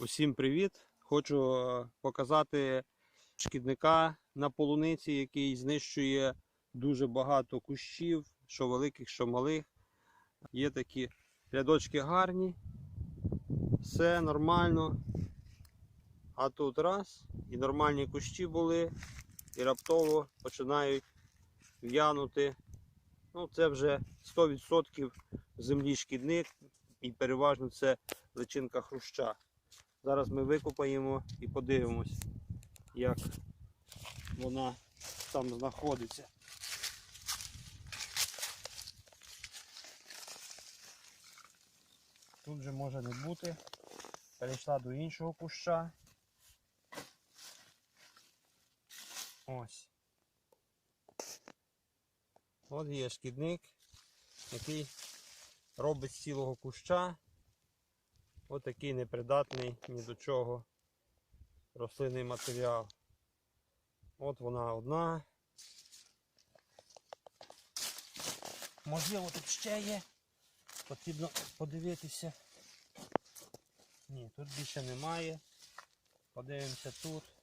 Усім привіт! Хочу е, показати шкідника на полуниці, який знищує дуже багато кущів, що великих, що малих. Є такі рядочки гарні, все нормально. А тут раз, і нормальні кущі були, і раптово починають в'янути. Ну, це вже 100% землі шкідник, і переважно це личинка хруща. Зараз ми викопаємо і подивимось, як вона там знаходиться. Тут же може не бути. Перейшла до іншого куща. Ось. От є шкідник, який робить з цілого куща Отакий непридатний ні до чого рослинний матеріал. От вона одна. Можливо, тут ще є. Потрібно подивитися. Ні, тут більше немає. Подивимося тут.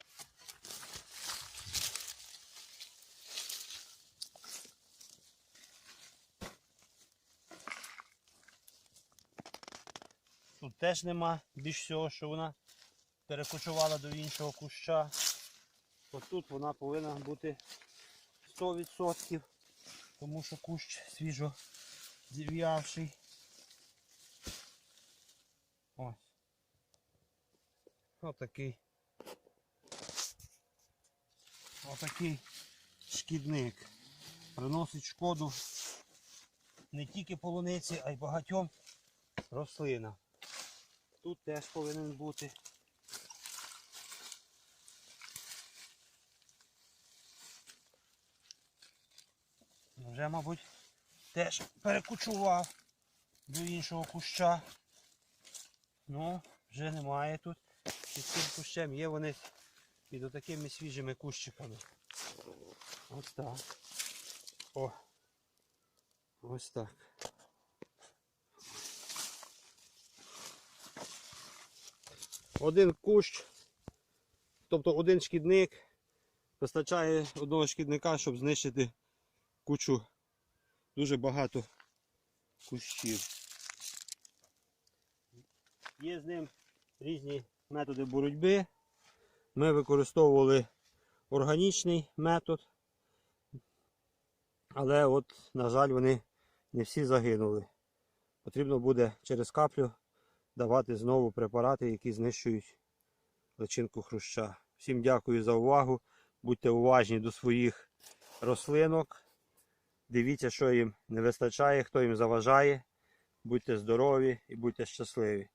Тут теж нема більш всього, що вона перекочувала до іншого куща. Тут вона повинна бути 100%, тому що кущ свіжо зів'явший. Ось. Отакий. Отакий шкідник. Приносить шкоду не тільки полуниці, а й багатьом рослинам. Тут теж повинен бути. Вже, мабуть, теж перекучував до іншого куща. Ну, вже немає тут. Під цим кущем є вони під такими свіжими кущиками. Ось так. О. Ось так. Один кущ, тобто один шкідник, вистачає одного шкідника, щоб знищити кучу дуже багато кущів. Є з ним різні методи боротьби. Ми використовували органічний метод, але от, на жаль, вони не всі загинули. Потрібно буде через каплю давати знову препарати, які знищують личинку хруща. Всім дякую за увагу. Будьте уважні до своїх рослинок. Дивіться, що їм не вистачає, хто їм заважає. Будьте здорові і будьте щасливі.